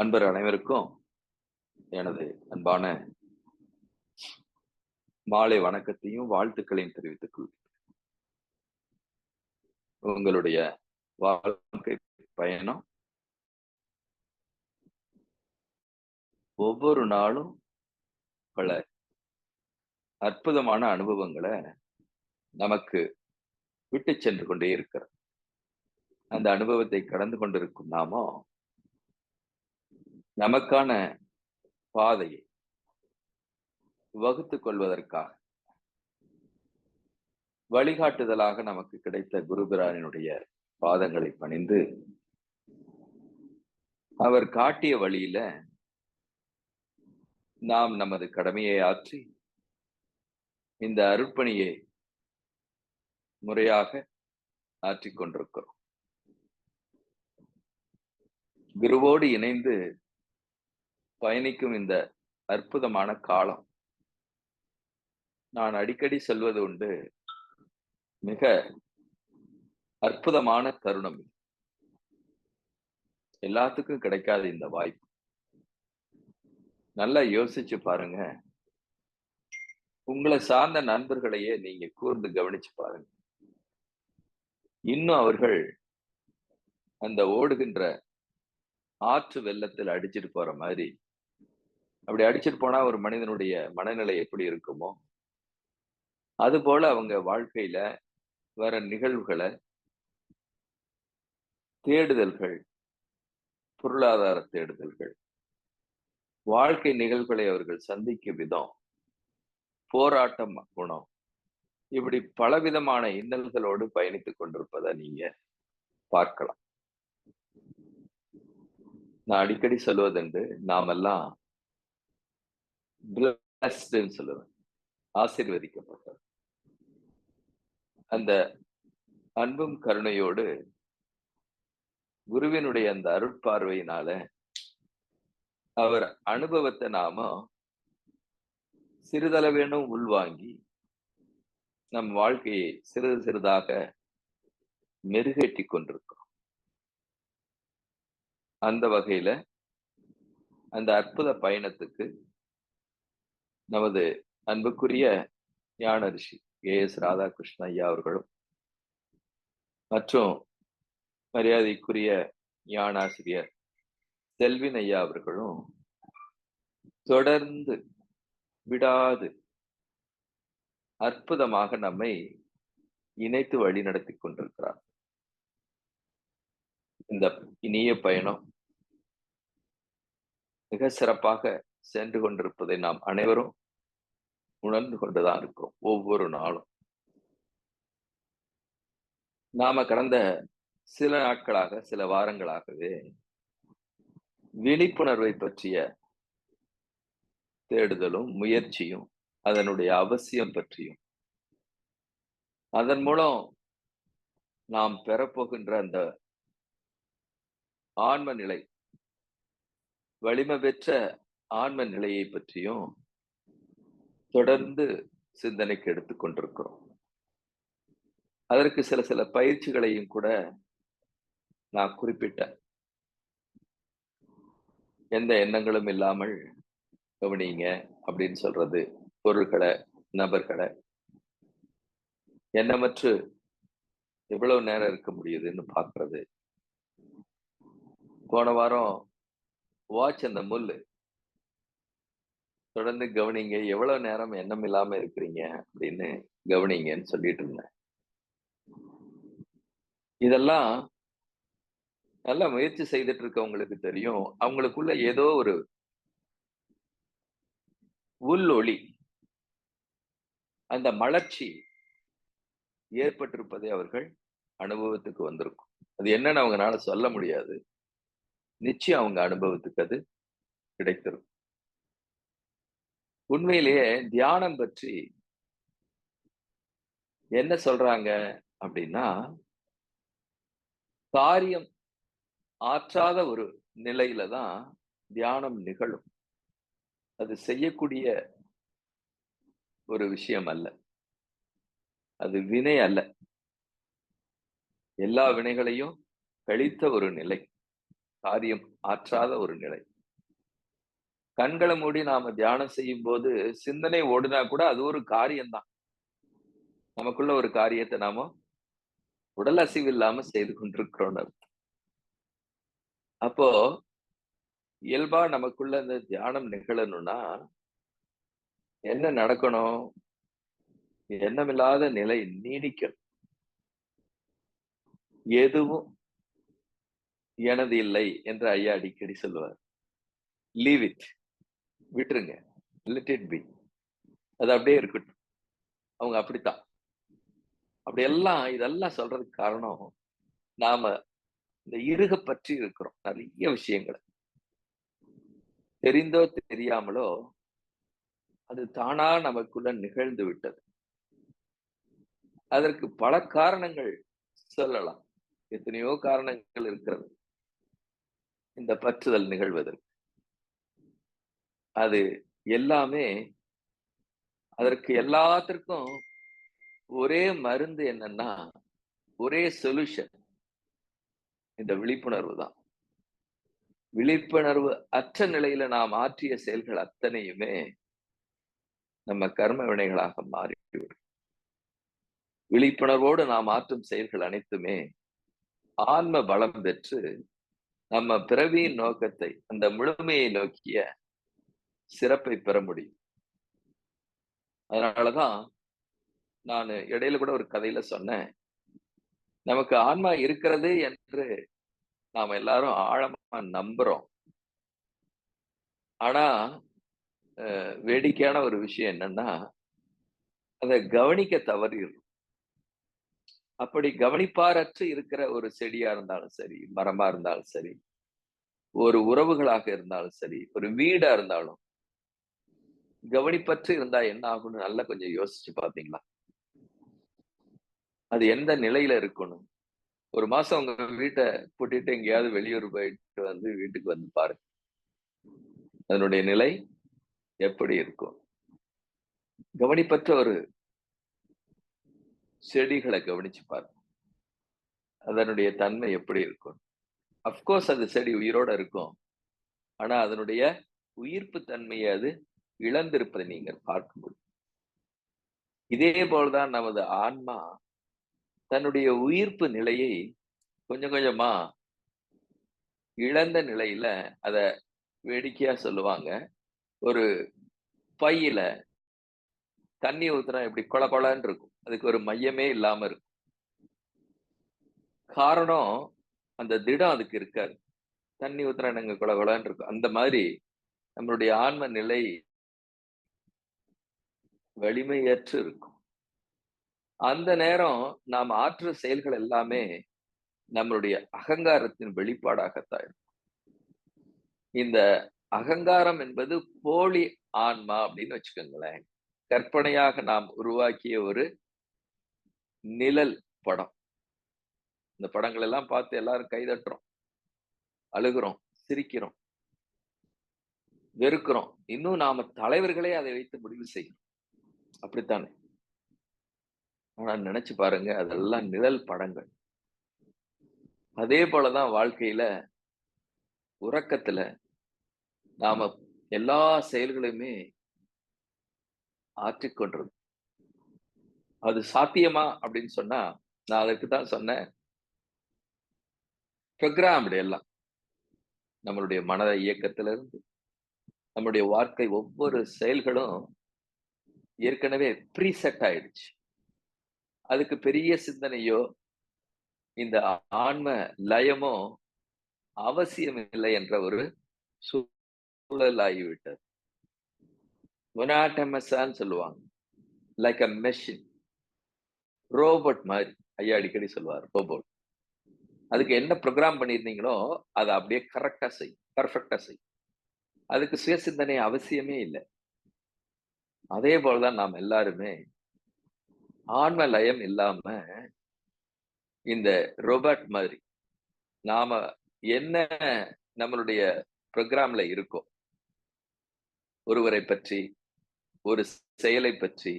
அன்பர் அனைவருக்கும் எனது அன்பான மாலை வணக்கத்தையும் வாழ்த்துக்களையும் தெரிவித்துக் கொள்கிறேன். உங்களுடைய வாழ்க்கை பயணம் ஒவ்வொரு நாளும் பல அற்புதமான அனுபவங்களை நமக்கு விட்டு சென்று கொண்டே இருக்கிறது. அந்த அனுபவத்தை கடந்து கொண்டிருக்கும் நாமோ நமக்கான பாதையை வகுத்து கொள்வதற்காக வழிகாட்டுதலாக நமக்கு கிடைத்த குருபிரானினுடைய பாதங்களை பணிந்து அவர் காட்டிய வழியில நாம் நமது கடமையை ஆற்றி இந்த அருட்பணியை முறையாக ஆற்றிக்கொண்டிருக்கிறோம் குருவோடு இணைந்து பயணிக்கும் இந்த அற்புதமான காலம். நான் அடிக்கடி சொல்வது உண்டு மிக அற்புதமான தருணம் எல்லாத்துக்கும் கிடைக்காத இந்த வாய்ப்பு. நல்லா யோசிச்சு பாருங்க. உங்களை சார்ந்த நண்பர்களையே நீங்க கூர்ந்து கவனிச்சு பாருங்க. இன்னும் அவர்கள் அந்த ஓடுகின்ற ஆற்று வெள்ளத்தில் அடிச்சிட்டு போற மாதிரி அப்படி அடிச்சிட்டு போனா ஒரு மனிதனுடைய மனநிலை எப்படி இருக்குமோ? அது போல அவங்க வாழ்க்கையில வர நிகழ்வுகளை தேடுதல்கள் பொருளாதார தேடுதல்கள் வாழ்க்கை நிகழ்வுகளை அவர்கள் சந்திக்கும் விதம் போராட்டம் குணம் இப்படி பலவிதமான இன்னல்களோடு பயணித்துக் கொண்டிருப்பதை நீங்க பார்க்கலாம். நான் அடிக்கடி சொல்வதுண்டு நாமெல்லாம் பிளஸ்டுன்னு சொல்லுவேன். ஆசீர்வதிக்கப்பட்டது அந்த அன்பும் கருணையோடு குருவினுடைய அந்த அருட்பார்வையினால அவர் அனுபவத்தை நாம சிறிதளவேனும் உள்வாங்கி நம் வாழ்க்கையை சிறிது சிறிதாக மெருகேற்றி கொண்டிருக்கிறோம். அந்த வகையில அந்த அற்புத பயணத்துக்கு நமது அன்புக்குரிய ஞான ரிஷி ஏ எஸ் ராதாகிருஷ்ண ஐயா அவர்களும் மற்றும் மரியாதைக்குரிய ஞானாசிரியர் செல்வின் ஐயா அவர்களும் தொடர்ந்து விடாது அற்புதமாக நம்மை இணைத்து வழி நடத்தி கொண்டிருக்கிறார். இந்த இனிய பயணம் மிக சிறப்பாக சென்று கொண்டிருப்பதை நாம் அனைவரும் உணர்ந்து கொண்டுதான் இருக்கிறோம் ஒவ்வொரு நாளும். நாம கடந்த சில நாட்களாக சில வாரங்களாகவே விழிப்புணர்வை பற்றிய தேடுதலும் முயற்சியும் அதனுடைய அவசியம் பற்றியும் அதன் மூலம் நாம் பெறப்போகின்ற அந்த ஆன்ம நிலை வலிமை பெற்ற ஆன்ம நிலையை பற்றியும் தொடர்ந்து சிந்தனைக்கு எடுத்துக்கொண்டிருக்கிறோம் அதற்கு சில சில பயிற்சிகளையும் கூட நான் குறிப்பிட்டேன். எந்த எண்ணங்களும் இல்லாமல் கவனிங்க அப்படின்னு சொல்றது பொருள்களை நபர்களை. எண்ணமற்று எவ்வளவு நேரம் இருக்க முடியுதுன்னு பாக்குறது போன வாரம் வாட்ச் அந்த முள்ளு தொடர்ந்து கவனிங்க. எவ்வளவு நேரம் எண்ணம் இல்லாம இருக்கிறீங்க அப்படின்னு கவனிங்கன்னு சொல்லிட்டு இருந்தேன். இதெல்லாம் நல்லா முயற்சி செய்துட்டு இருக்கவங்களுக்கு தெரியும். அவங்களுக்குள்ள ஏதோ ஒரு உள் ஒளி அந்த மலர்ச்சி ஏற்பட்டிருப்பதை அவர்கள் அனுபவத்துக்கு வந்திருக்கும். அது என்னன்னு அவங்களால சொல்ல முடியாது. நிச்சயம் அவங்க அனுபவத்துக்கு அது கிடைத்திருக்கும். உண்மையிலேயே தியானம் பற்றி என்ன சொல்றாங்க அப்படின்னா காரியம் ஆற்றாத ஒரு நிலையில தான் தியானம் நிகழும். அது செய்யக்கூடிய ஒரு விஷயம் அல்ல. அது வினை அல்ல. எல்லா வினைகளையும் கழித்த ஒரு நிலை. காரியம் ஆற்றாத ஒரு நிலை. கண்களை மூடி நாம தியானம் செய்யும் போது சிந்தனை ஓடுனா கூட அது ஒரு காரியம்தான். நமக்குள்ள ஒரு காரியத்தை நாம உடல் அசைவு இல்லாம செய்து கொண்டிருக்கிறோம் அப்போ இயல்பா நமக்குள்ள இந்த தியானம் நிகழணும்னா என்ன நடக்கணும்? எண்ணமில்லாத நிலை நீடிக்கணும். எதுவும் எனது இல்லை என்று ஐயா அடிக்கடி சொல்லுவார். லீவ் இட் விட்டுருங்க. லெட் இட் பி அது அப்படியே இருக்கட்டும். அவங்க அப்படித்தான். அப்படி எல்லாம் இதெல்லாம் சொல்றதுக்கு காரணம் நாம இந்த இருக பற்றி இருக்கிறோம். நிறைய விஷயங்களை. தெரிந்தோ தெரியாமலோ அது தானா நமக்குள்ள நிகழ்ந்து விட்டது. அதற்கு பல காரணங்கள் சொல்லலாம். எத்தனையோ காரணங்கள் இருக்கிறது. இந்த பற்றுதல் நிகழ்வதற்கு. அது எல்லாமே அதற்கு எல்லாத்திற்கும் ஒரே மருந்து என்னன்னா ஒரே சொல்யூஷன் இந்த விழிப்புணர்வு தான். விழிப்புணர்வு அற்ற நிலையில நாம் ஆற்றிய செயல்கள் அத்தனையுமே நம்ம கர்ம வினைகளாக மாறிவிடும். விழிப்புணர்வோடு நாம் ஆற்றும் செயல்கள் அனைத்துமே ஆன்ம பலம் பெற்று நம்ம பிறவியின் நோக்கத்தை அந்த முழுமையை நோக்கிய சிறப்பை பெற முடியும். அதனாலதான் நான் இடையில கூட ஒரு கதையில சொன்னேன். நமக்கு ஆன்மா இருக்கிறது என்று நாம எல்லாரும் ஆழமா நம்புறோம். ஆனா வேடிக்கையான ஒரு விஷயம் என்னன்னா அதை கவனிக்க தவறிடுறோம். அப்படி கவனிப்பாரற்று இருக்கிற ஒரு செடியா இருந்தாலும் சரி மரமா இருந்தாலும் சரி ஒரு உறவுகளாக இருந்தாலும் சரி ஒரு வீடா இருந்தாலும் கவனிப்பற்று இருந்தா என்ன ஆகும்னு நல்லா கொஞ்சம் யோசிச்சு பாத்தீங்களா? அது எந்த நிலையில இருக்கணும்? ஒரு மாசம் உங்க வீட்டை கூட்டிட்டு எங்கேயாவது வெளியூர் போயிட்டு வந்து வீட்டுக்கு வந்து பாருங்க. அதனுடைய நிலை எப்படி இருக்கும்? கவனிப்பற்ற ஒரு செடிகளை கவனிச்சு பாருங்க. அதனுடைய தன்மை எப்படி இருக்கும்? அப்கோர்ஸ் அது செடி உயிரோட இருக்கும். ஆனா அதனுடைய உயிர்ப்பு தன்மையை அது இழந்திருப்பதை நீங்கள் பார்க்க முடியும் இதே போல்தான் நமது ஆன்மா தன்னுடைய உயிர்ப்பு நிலையை கொஞ்சம் கொஞ்சமா இழந்த நிலையில அத வேடிக்கையா சொல்லுவாங்க. ஒரு பையில தண்ணி ஊத்துனா எப்படி கொல கொலன்னு இருக்கும். அதுக்கு ஒரு மையமே இல்லாம இருக்கும். காரணம் அந்த திடம் அதுக்கு இருக்காது. தண்ணி ஊத்துனா நாங்க கொல கொலன்னு இருக்கும். அந்த மாதிரி நம்மளுடைய ஆன்ம நிலை வலிமையற்று இருக்கும் அந்த நேரம் நாம் ஆற்று செயல்கள் எல்லாமே நம்மளுடைய அகங்காரத்தின் வெளிப்பாடாகத்தான் இருக்கும். இந்த அகங்காரம் என்பது போலி ஆன்மா அப்படின்னு வச்சுக்கோங்களேன். கற்பனையாக நாம் உருவாக்கிய ஒரு நிழல் படம். இந்த படங்கள் எல்லாம் பார்த்து எல்லாரும் கைதட்டுறோம். அழுகிறோம் சிரிக்கிறோம் வெறுக்கிறோம். இன்னும் நாம தலைவர்களே அதை வைத்து முடிவு செய்யணும் அப்படித்தானே? ஆனா நினைச்சு பாருங்க அதெல்லாம் நிழல் படங்கள். அதே போலதான் வாழ்க்கையில உறக்கத்துல நாம எல்லா செயல்களையுமே ஆற்றிக்கொண்டிருந்தோம் அது சாத்தியமா அப்படின்னு சொன்னா நான் அதற்கு தான் சொன்னேன். ப்ரோக்ராம்டு எல்லாம் நம்மளுடைய மனத இயக்கத்துல இருந்து வாழ்க்கை ஒவ்வொரு செயல்களும் ஏற்கனவே ப்ரீசெட் ஆயிடுச்சு. அதுக்கு பெரிய சிந்தனையோ இந்த ஆன்ம லயமோ அவசியம் இல்லை என்ற ஒரு சூழல் ஆகிவிட்டது. ஒனாட்டமஸான்னு சொல்லுவாங்க. லைக் அ மெஷின் ரோபோட் மாதிரி. ஐயா அடிக்கடி சொல்லுவார் ரோபோட் அதுக்கு என்ன ப்ரோக்ராம் பண்ணியிருந்தீங்களோ அதை அப்படியே கரெக்டாக செய்யும் பர்ஃபெக்டாக செய்யும் அதுக்கு சுயசிந்தனை அவசியமே இல்லை. அதே போலதான் நாம் எல்லாருமே ஆன்ம லயம் இல்லாம இந்த ரோபோட் மாதிரி நாம என்ன நம்மளுடைய ப்ரோக்ராம்ல இருக்கோ ஒருவரை பற்றி ஒரு செயலை பற்றி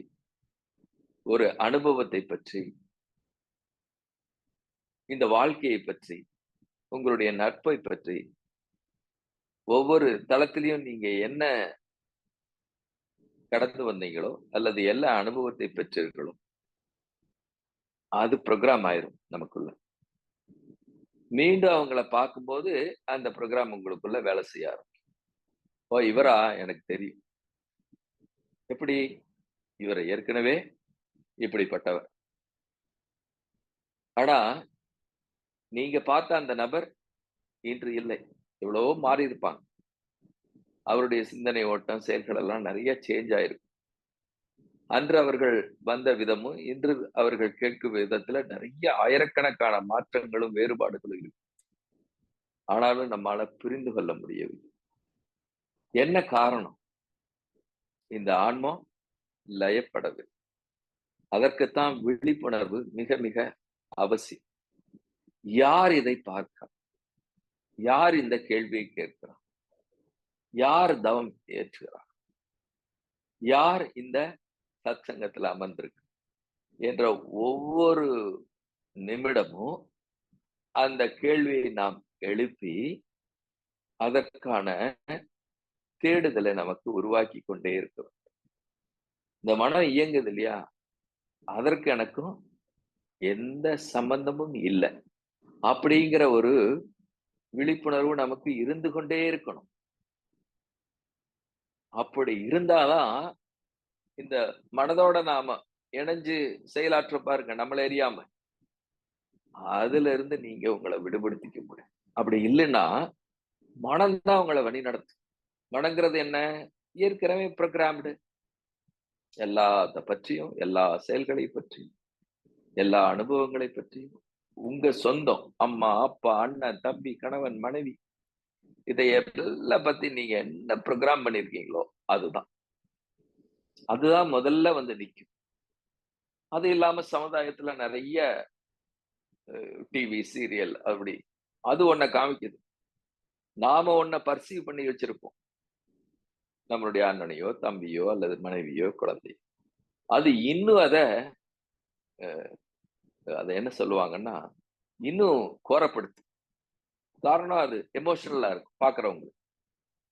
ஒரு அனுபவத்தை பற்றி இந்த வாழ்க்கையை பற்றி உங்களுடைய நட்பை பற்றி ஒவ்வொரு தளத்திலையும் நீங்க என்ன கடந்து வந்தீங்களோ அல்லது எல்லா அனுபவத்தை பெற்றீர்களோ அது ப்ரோக்ராம் ஆயிரும் நமக்குள்ள. மீண்டும் அவங்கள பார்க்கும்போது அந்த ப்ரோக்ராம் உங்களுக்குள்ள வேலை செய்ய ஆரம்பிக்கும். ஓ இவரா? எனக்கு தெரியும். எப்படி? இவரை ஏற்கனவே இப்படிப்பட்டவர். ஆனா நீங்க பார்த்த அந்த நபர் இன்று இல்லை. எவ்வளவோ மாறி இருப்பாங்க அவருடைய சிந்தனை ஓட்டம் செயல்கள் எல்லாம் நிறைய சேஞ்ச் ஆயிருக்கு. அன்று அவர்கள் வந்த விதமும் இன்று அவர்கள் கேட்கும் விதத்துல நிறைய ஆயிரக்கணக்கான மாற்றங்களும் வேறுபாடுகளும் இருக்கு. ஆனாலும் நம்மால புரிந்து கொள்ள முடியவில்லை. என்ன காரணம்? இந்த ஆன்மம் லயப்படவில்லை. அதற்குத்தான் விழிப்புணர்வு மிக மிக அவசியம். யார் இதை பார்க்க? யார் இந்த கேள்வியை கேட்கிறார்? யார் தவம் ஏற்றுகிறார்? யார் இந்த சத் அமர்ந்திருக்கு? என்ற ஒவ்வொரு நிமிடமும் அந்த கேள்வியை நாம் எழுப்பி அதற்கான தேடுதலை நமக்கு உருவாக்கி கொண்டே இருக்கிறோம் இந்த மனம் இயங்குது இல்லையா? அதற்கு எனக்கும் எந்த சம்பந்தமும் இல்லை. அப்படிங்கிற ஒரு விழிப்புணர்வு நமக்கு இருந்து கொண்டே இருக்கணும். அப்படி இருந்தாதான் இந்த மனதோட நாம இணைஞ்சு செயலாற்ற பாருங்க நம்மள அறியாம. அதுல இருந்து நீங்க உங்களை விடுபடுத்திக்க முடியும். அப்படி இல்லைன்னா மனம்தான் உங்களை வழி நடத்து மனங்கிறது என்ன? ஏற்கனவே ப்ரோக்ராம்டு எல்லாத்த பற்றியும் எல்லா செயல்களை பற்றியும் எல்லா அனுபவங்களை பற்றியும். உங்க சொந்தம் அம்மா அப்பா அண்ணன் தம்பி கணவன் மனைவி இதை எல்லாம் பத்தி நீங்க என்ன ப்ரோக்ராம் பண்ணிருக்கீங்களோ அதுதான். அதுதான் முதல்ல வந்து நிற்கும் அது இல்லாம சமுதாயத்துல நிறைய டிவி சீரியல் அப்படி அது ஒன்ன காமிக்குது. நாம ஒன்ன பர்சீவ் பண்ணி வச்சிருப்போம். நம்மளுடைய அண்ணனையோ தம்பியோ அல்லது மனைவியோ குழந்தையோ. அது இன்னும் அதை அதை என்ன சொல்லுவாங்கன்னா இன்னும் கோரப்படுத்து. காரணம் அது எமோஷனலா இருக்கும் பாக்குறவங்களுக்கு.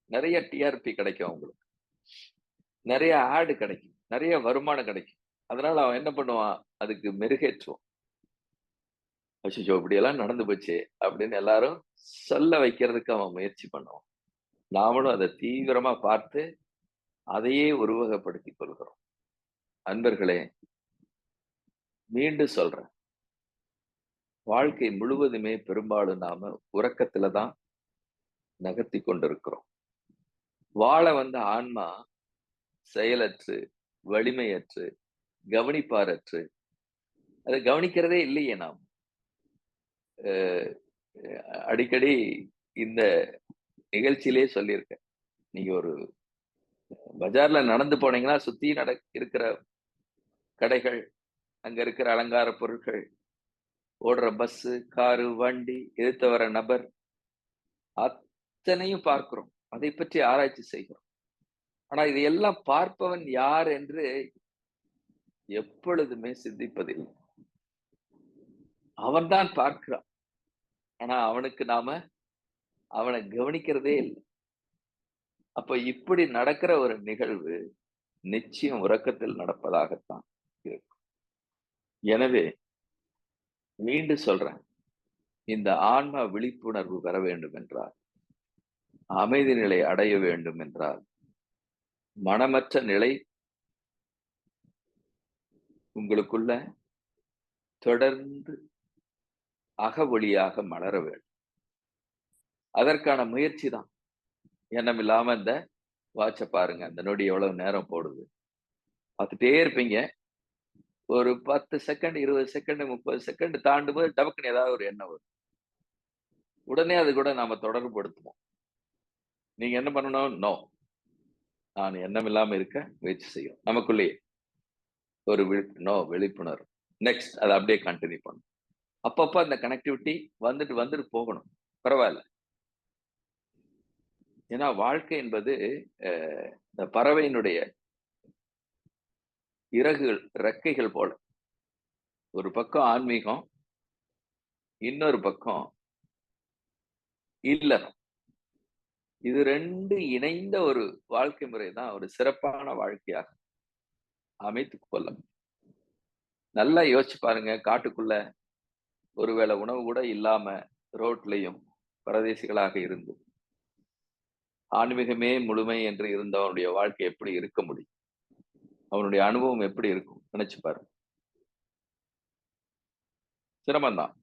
நிறைய டிஆர்பி கிடைக்கும் அவங்களுக்கு. நிறைய ஆடு கிடைக்கும் நிறைய வருமானம் கிடைக்கும். அதனால அவன் என்ன பண்ணுவான்? அதுக்கு மெருகேற்றுவான். அச்சோ இப்படியெல்லாம் நடந்து போச்சு அப்படின்னு எல்லாரும் சொல்ல வைக்கிறதுக்கு அவன் முயற்சி பண்ணுவான். நாமளும் அதை தீவிரமா பார்த்து அதையே உருவகப்படுத்தி கொள்கிறோம். அன்பர்களே மீண்டும் சொல்றேன். வாழ்க்கை முழுவதுமே பெரும்பாலும் நாம உறக்கத்துல தான் நகர்த்தி கொண்டிருக்கிறோம். வாழ வந்த ஆன்மா செயலற்று வலிமையற்று கவனிப்பாரற்று. அதை கவனிக்கிறதே இல்லையே நாம். அடிக்கடி இந்த நிகழ்ச்சியிலே சொல்லியிருக்கேன். நீங்க ஒரு பஜார்ல நடந்து போனீங்கன்னா சுத்தி நட இருக்கிற கடைகள் அங்க இருக்கிற அலங்கார பொருட்கள் ஓடுற பஸ்ஸு காரு வண்டி எதிர்த்த வர நபர் அத்தனையும் பார்க்கிறோம். அதை பற்றி ஆராய்ச்சி செய்கிறோம். ஆனா இதையெல்லாம் பார்ப்பவன் யார் என்று எப்பொழுதுமே சிந்திப்பதில்லை. அவன்தான் பார்க்கிறான். ஆனா அவனுக்கு நாம அவனை கவனிக்கிறதே இல்லை. அப்ப இப்படி நடக்கிற ஒரு நிகழ்வு நிச்சயம் உறக்கத்தில் நடப்பதாகத்தான் இருக்கும். எனவே மீண்டும் சொல்றேன். இந்த ஆன்மா விழிப்புணர்வு பெற வேண்டும் என்றால் அமைதி நிலை அடைய வேண்டும் என்றால் மனமற்ற நிலை உங்களுக்குள்ள தொடர்ந்து அகவொளியாக மலர வேண்டும். அதற்கான முயற்சி தான். எண்ணம் இல்லாம இந்த வாட்சை பாருங்க அந்த நொடி எவ்வளவு நேரம் போடுது. பார்த்துட்டே இருப்பீங்க. ஒரு பத்து செகண்ட் இருபது செகண்ட் முப்பது செகண்ட் தாண்டும் போது டபக்குன்னு ஏதாவது ஒரு எண்ணம் வரும். உடனே அது கூட நாம தொடர்புபடுத்துவோம். நீங்க என்ன பண்ணணும்? நோ நான் எண்ணம் இல்லாம இருக்க முயற்சி செய்யும் நமக்குள்ளேயே. ஒரு விழி நோ விழிப்புணர்வு. நெக்ஸ்ட் அதை அப்படியே கண்டினியூ பண்ணும் அப்பப்போ அந்த கனெக்டிவிட்டி வந்துட்டு வந்துட்டு போகணும். பரவாயில்ல. ஏன்னா வாழ்க்கை என்பது இந்த பறவையினுடைய இறகுகள் ரெக்கைகள் போல. ஒரு பக்கம் ஆன்மீகம் இன்னொரு பக்கம் இல்லறம் இது ரெண்டு இணைந்த ஒரு வாழ்க்கை முறை தான் ஒரு சிறப்பான வாழ்க்கையாக அமைத்துக் கொள்ள நல்லா யோசிச்சு பாருங்க காட்டுக்குள்ள ஒருவேளை உணவு கூட இல்லாம ரோட்லயும் பரதேசிகளாக இருந்து ஆன்மீகமே முழுமை என்று இருந்தவனுடைய வாழ்க்கை எப்படி இருக்க முடியும்? அவனுடைய அனுபவம் எப்படி இருக்கும்? நினைச்சு பாருங்க சிரமம்தான்.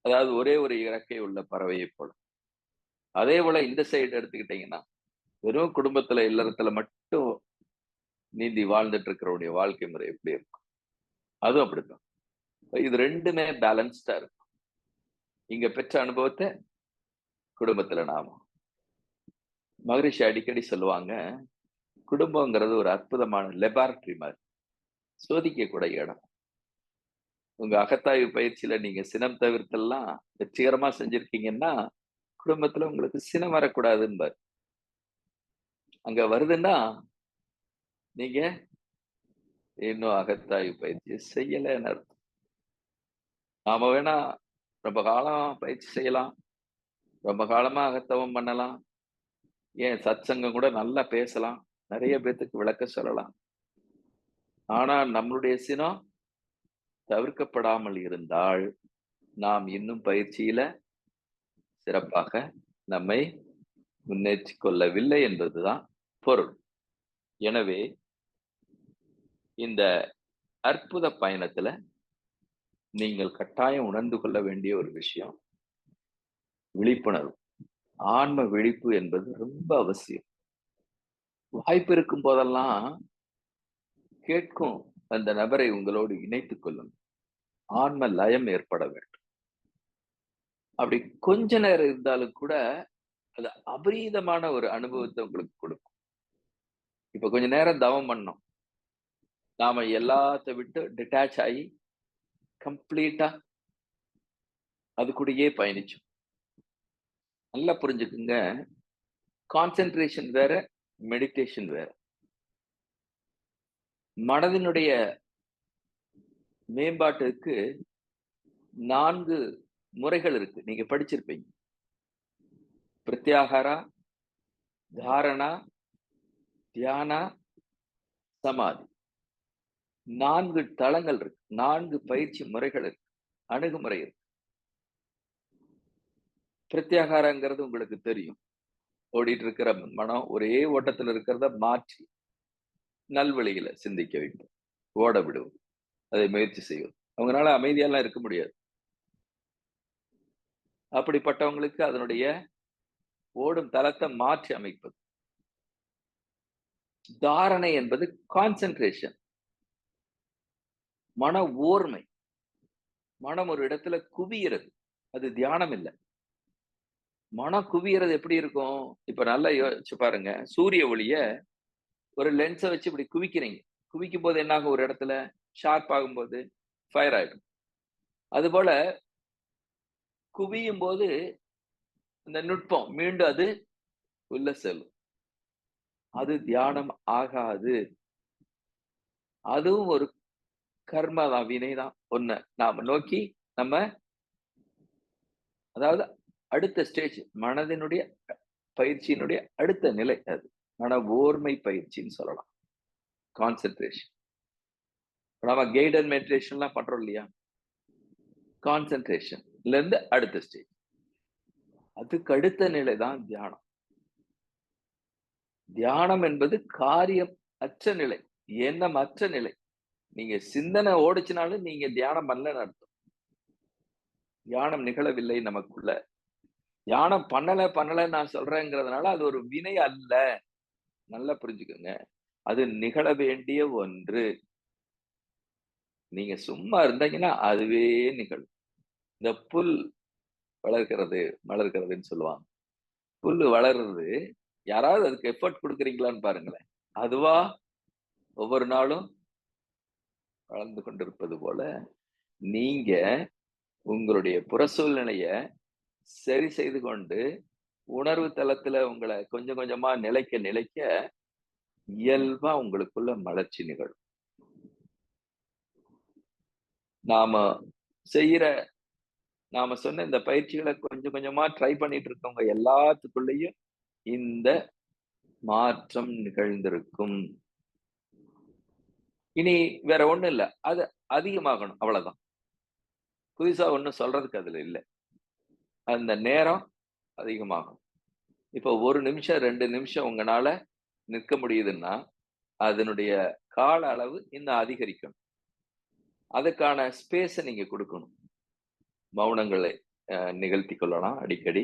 அதாவது ஒரே ஒரு இறக்கை உள்ள பறவையை போல. அதே போல இந்த சைடு எடுத்துக்கிட்டீங்கன்னா வெறும் குடும்பத்துல இல்லறத்துல மட்டும் நீந்தி வாழ்ந்துட்டு இருக்கிறவனுடைய வாழ்க்கை முறை எப்படி இருக்கும்? அதுவும் அப்படித்தான். இது ரெண்டுமே பேலன்ஸ்டா இருக்கும். இங்க பெற்ற அனுபவத்தை குடும்பத்துல நாம. மகரிஷி அடிக்கடி சொல்லுவாங்க குடும்பங்கிறது ஒரு அற்புதமான லெபார்டரி மாதிரி. சோதிக்கக்கூடிய இடம். உங்க அகத்தாய்வு பயிற்சியில நீங்க சினம் தவிர்த்தெல்லாம் வெற்றிகரமா செஞ்சிருக்கீங்கன்னா குடும்பத்துல உங்களுக்கு சினம் வரக்கூடாதுன்னு அங்க வருதுன்னா நீங்க இன்னும் அகத்தாய்வு பயிற்சி செய்யலைன்னு அர்த்தம். நாம வேணா ரொம்ப காலம் பயிற்சி செய்யலாம். ரொம்ப காலமா அகத்தவம் பண்ணலாம். ஏன் சத் சங்கம் கூட நல்லா பேசலாம். நிறைய பேத்துக்கு விளக்க சொல்லலாம். ஆனா நம்மளுடைய சினம் தவிர்க்கப்படாமல் இருந்தால் நாம் இன்னும் பயிற்சியில சிறப்பாக நம்மை முன்னேற்றி கொள்ளவில்லை என்பதுதான் பொருள். எனவே இந்த அற்புத பயணத்துல நீங்கள் கட்டாயம் உணர்ந்து கொள்ள வேண்டிய ஒரு விஷயம் விழிப்புணர்வு. ஆன்ம விழிப்பு என்பது ரொம்ப அவசியம். வாய்ப்பு இருக்கும் போதெல்லாம் கேட்கும் அந்த நபரை உங்களோடு இணைத்துக் கொள்ளுங்கள் ஆன்ம லயம் ஏற்பட வேண்டும். அப்படி கொஞ்ச நேரம் இருந்தாலும் கூட அது அபரீதமான ஒரு அனுபவத்தை உங்களுக்கு கொடுக்கும். இப்ப கொஞ்ச நேரம் தவம் பண்ணோம். நாம எல்லாத்த விட்டு டிட்டாச் ஆகி கம்ப்ளீட்டா அது கூடயே பயணிச்சோம். நல்லா புரிஞ்சுக்குங்க. கான்சென்ட்ரேஷன் வேற மெடிடேஷன் வேற. மனதினுடைய மேம்பாட்டுக்கு நான்கு முறைகள் இருக்கு. நீங்க படிச்சிருப்பீங்க. பிரத்யாகாரா தாரணா தியானா சமாதி. நான்கு தளங்கள் இருக்கு. நான்கு பயிற்சி முறைகள் இருக்கு. அணுகுமுறை இருக்கு. பிரத்யாகாரங்கிறது உங்களுக்கு தெரியும். ஓடிட்டு இருக்கிற மனம் ஒரே ஓட்டத்தில் இருக்கிறத மாற்றி நல்வழியில சிந்திக்க வைப்போம் ஓட விடுவோம் அதை முயற்சி செய்வோம் அவங்களால அமைதியெல்லாம் இருக்க முடியாது. அப்படிப்பட்டவங்களுக்கு அதனுடைய ஓடும் தளத்தை மாற்றி அமைப்பது. தாரணை என்பது கான்சென்ட்ரேஷன் மன ஓர்மை. மனம் ஒரு இடத்துல குவியறது. அது தியானம் இல்லை. மனம் குவியறது எப்படி இருக்கும்? இப்ப நல்லா யோசிச்சு பாருங்க. சூரிய ஒளிய ஒரு லென்ஸை வச்சு இப்படி குவிக்கிறீங்க. குவிக்கும் போது என்னாகும்? ஒரு இடத்துல ஷார்ப் ஆகும்போது ஃபயர் ஆயிடும். அதுபோல குவியும் போது இந்த நுட்பம் மீண்டும் அது உள்ள செல்லும். அது தியானம் ஆகாது. அதுவும் ஒரு கர்ம தான் வினை தான் ஒண்ணு நாம நோக்கி நம்ம அதாவது அடுத்த ஸ்டேஜ் மனதினுடைய பயிற்சியினுடைய அடுத்த நிலை அது. மன ஓர்மை பயிற்சின்னு சொல்லலாம். கான்சென்ட்ரேஷன் நம்ம கைடன் மெடிடேஷன்லாம் பண்றோம் இல்லையா? கான்சென்ட்ரேஷன்ல இருந்து அடுத்த ஸ்டேஜ் அதுக்கு அடுத்த நிலை தான் தியானம். தியானம் என்பது காரியம் அற்ற நிலை எண்ணம் அற்ற நிலை. நீங்க சிந்தனை ஓடிச்சினாலும் நீங்க தியானம் பண்ணலன்னு அர்த்தம். தியானம் நிகழவில்லை நமக்குள்ள. தியானம் பண்ணல பண்ணலை நான் சொல்றேங்கிறதுனால அது ஒரு வினை அல்ல. நல்லா புரிஞ்சுக்கோங்க. அது நிகழ வேண்டிய ஒன்று. நீங்க சும்மா இருந்தீங்கன்னா அதுவே நிகழும். இந்த புல் வளர்க்கிறது வளர்க்கிறதுன்னு சொல்லுவாங்க. புல் வளர்றது யாராவது அதுக்கு எஃபர்ட் கொடுக்குறீங்களான்னு பாருங்களேன். அதுவா? ஒவ்வொரு நாளும் வளர்ந்து கொண்டிருப்பது போல நீங்க உங்களுடைய புற சூழ்நிலைய சரி செய்து கொண்டு உணர்வு தளத்துல உங்களை கொஞ்சம் கொஞ்சமா நிலைக்க நிலைக்க இயல்பா உங்களுக்குள்ள மலர்ச்சி நிகழும். நாம செய்யற நாம சொன்ன இந்த பயிற்சிகளை கொஞ்சம் கொஞ்சமா ட்ரை பண்ணிட்டு இருக்கவங்க எல்லாத்துக்குள்ளேயும் இந்த மாற்றம் நிகழ்ந்திருக்கும். இனி வேற ஒண்ணும் இல்ல. அது அதிகமாகணும். அவ்வளவுதான். புதுசா ஒண்ணும் சொல்றதுக்கு அதுல இல்லை. அந்த நேரம் அதிகமாகும். இப்போ ஒரு நிமிஷம் ரெண்டு நிமிஷம் உங்களால நிற்க முடியுதுன்னா அதனுடைய கால அளவு இன்னும் அதிகரிக்கணும் அதுக்கான ஸ்பேஸை நீங்கள் கொடுக்கணும். மௌனங்களை நிகழ்த்தி கொள்ளலாம் அடிக்கடி.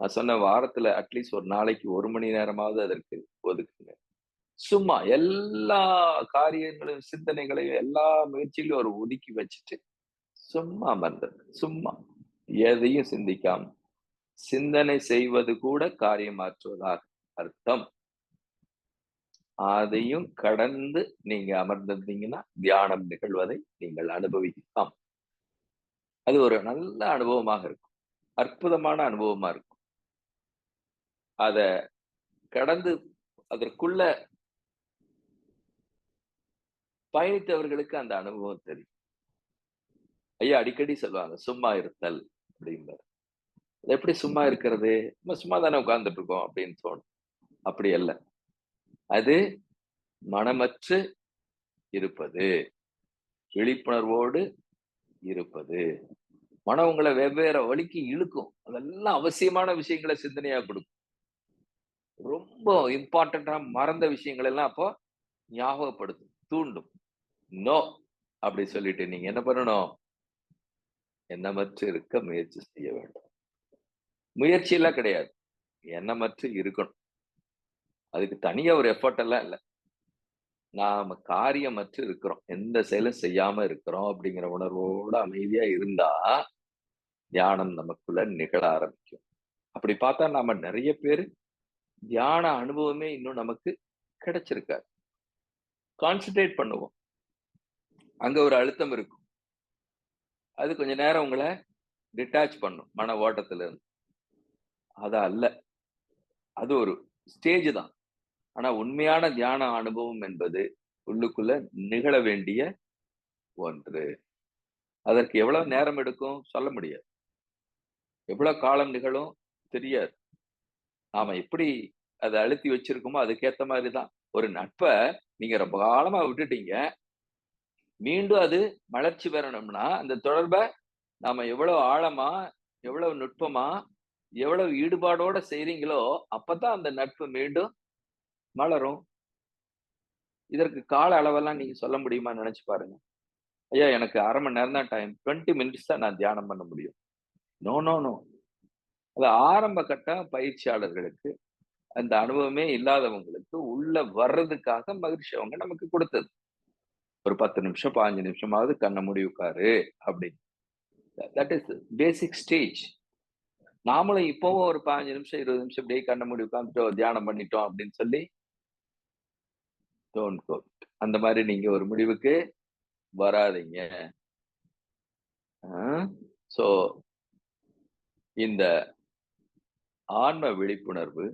நான் சொன்ன வாரத்தில் அட்லீஸ்ட் ஒரு நாளைக்கு ஒரு மணி நேரமாவது அதற்கு ஒதுக்குங்க. சும்மா எல்லா காரியங்களையும் சிந்தனைகளையும் எல்லா முயற்சிகளையும் ஒரு ஒதுக்கி வச்சுட்டு சும்மா மறந்துடுங்க சும்மா. எதையும் சிந்திக்காம. சிந்தனை செய்வது கூட காரியமாற்றுவதாக அர்த்தம். அதையும் கடந்து நீங்க அமர்ந்திருந்தீங்கன்னா தியானம் நிகழ்வதை நீங்கள் அனுபவிக்கலாம். அது ஒரு நல்ல அனுபவமாக இருக்கும். அற்புதமான அனுபவமா இருக்கும். அத கடந்து அதற்குள்ள பயணித்தவர்களுக்கு அந்த அனுபவம் தெரியும். ஐயா அடிக்கடி சொல்லுவாங்க சும்மா இருத்தல். அப்படிம்பாரு எப்படி சும்மா இருக்கிறது? நம்ம சும்மா தானே உட்கார்ந்துட்டு இருக்கோம் அப்படின்னு தோணும். அப்படி அல்ல. அது மனமற்று இருப்பது. விழிப்புணர்வோடு இருப்பது. மனம் உங்களை வெவ்வேறு வழிக்கு இழுக்கும். அதெல்லாம் அவசியமான விஷயங்களை சிந்தனையா கொடுக்கும். ரொம்ப இம்பார்ட்டண்டா மறந்த விஷயங்கள் எல்லாம் அப்போ ஞாபகப்படுத்தும். தூண்டும். நோ அப்படி சொல்லிட்டு நீங்க என்ன பண்ணணும்? எண்ணமற்று இருக்க முயற்சி செய்ய வேண்டும். முயற்சி எல்லாம் கிடையாது. எண்ணமற்று இருக்கணும். அதுக்கு தனியாக ஒரு எஃபர்ட் எல்லாம் இல்லை. நாம் காரியமற்று இருக்கிறோம். எந்த செயலும் செய்யாம இருக்கிறோம் அப்படிங்கிற உணர்வோட அமைதியா இருந்தா தியானம் நமக்குள்ள நிகழ ஆரம்பிக்கும். அப்படி பார்த்தா நாம நிறைய பேர் தியான அனுபவமே இன்னும் நமக்கு கிடைச்சிருக்காரு கான்சென்ட்ரேட் பண்ணுவோம். அங்க ஒரு அழுத்தம் இருக்கும். அது கொஞ்ச நேரம் உங்களை டிட்டாச் பண்ணும் மன ஓட்டத்துல இருந்து. அது அல்ல. அது ஒரு ஸ்டேஜ் தான். ஆனா உண்மையான தியான அனுபவம் என்பது உள்ளுக்குள்ள நிகழ வேண்டிய ஒன்று. அதற்கு எவ்வளவு நேரம் எடுக்கும்? சொல்ல முடியாது. எவ்வளவு காலம் நிகழும்? தெரியாது. நாம எப்படி அதை அழுத்தி வச்சிருக்கோமோ அதுக்கேத்த மாதிரி தான். ஒரு நட்பை நீங்க ரொம்ப காலமா விட்டுட்டீங்க. மீண்டும் அது மலர்ச்சி பெறணும்னா அந்த தொடர்பை நாம எவ்வளவு ஆழமா எவ்வளவு நுட்பமா எவ்வளவு ஈடுபாடோட செய்றீங்களோ அப்பதான் அந்த நட்பு மீண்டும் மலரும் இதற்கு கால அளவெல்லாம் நீங்க சொல்ல முடியுமா நினைச்சு பாருங்க. ஐயா எனக்கு அரை மணி நேரம் தான் டைம் டுவெண்ட்டி மினிட்ஸ் தான் நான் தியானம் பண்ண முடியும். நோ நோ நோ அது ஆரம்ப கட்ட பயிற்சியாளர்களுக்கு அந்த அனுபவமே இல்லாதவங்களுக்கு உள்ள வர்றதுக்காக மகிழ்ச்சி அவங்க நமக்கு கொடுத்தது. ஒரு பத்து நிமிஷம் பாஞ்சு நிமிஷமாவது கண்ண மூடி உட்காரு அப்படின்னு. தட் இஸ் பேசிக் ஸ்டேஜ் நாமளும் இப்போவும் ஒரு பாஞ்சு நிமிஷம் இருபது நிமிஷம் அப்படியே கண்ண மூடி உட்காந்துட்டோம் தியானம் பண்ணிட்டோம் அப்படின்னு சொல்லி டோன்ட் கோ அந்த மாதிரி நீங்க ஒரு முடிவுக்கு வராதிங்க. ஸோ இந்த ஆன்ம விழிப்புணர்வு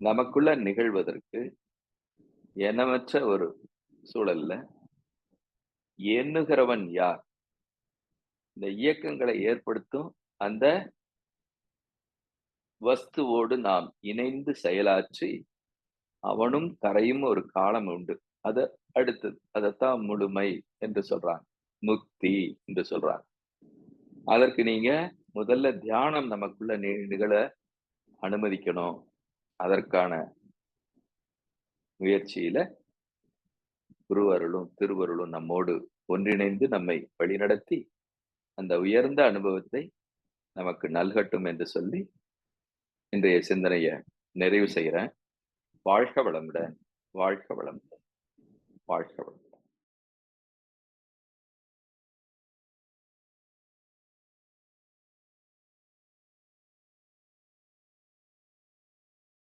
நமக்குள்ள நிகழ்வதற்கு எனமற்ற ஒரு சூழல்ல எண்ணுகிறவன் யார்? இந்த இயக்கங்களை ஏற்படுத்தும் அந்த வஸ்துவோடு நாம் இணைந்து செயலாற்றி அவனும் கரையும் ஒரு காலம் உண்டு. அத அடுத்தது அதைத்தான் முழுமை என்று சொல்றாங்க. முக்தி என்று சொல்றாங்க. அதற்கு நீங்க முதல்ல தியானம் நமக்குள்ள நிகழ அனுமதிக்கணும். அதற்கான முயற்சியில குருவருளும் திருவருளும் நம்மோடு ஒன்றிணைந்து நம்மை வழிநடத்தி அந்த உயர்ந்த அனுபவத்தை நமக்கு நல்கட்டும் என்று சொல்லி இன்றைய சிந்தனையை நிறைவு செய்கிறேன். வாழ்க வளமுடன் வாழ்க வளமுடன் வாழ்க வளம்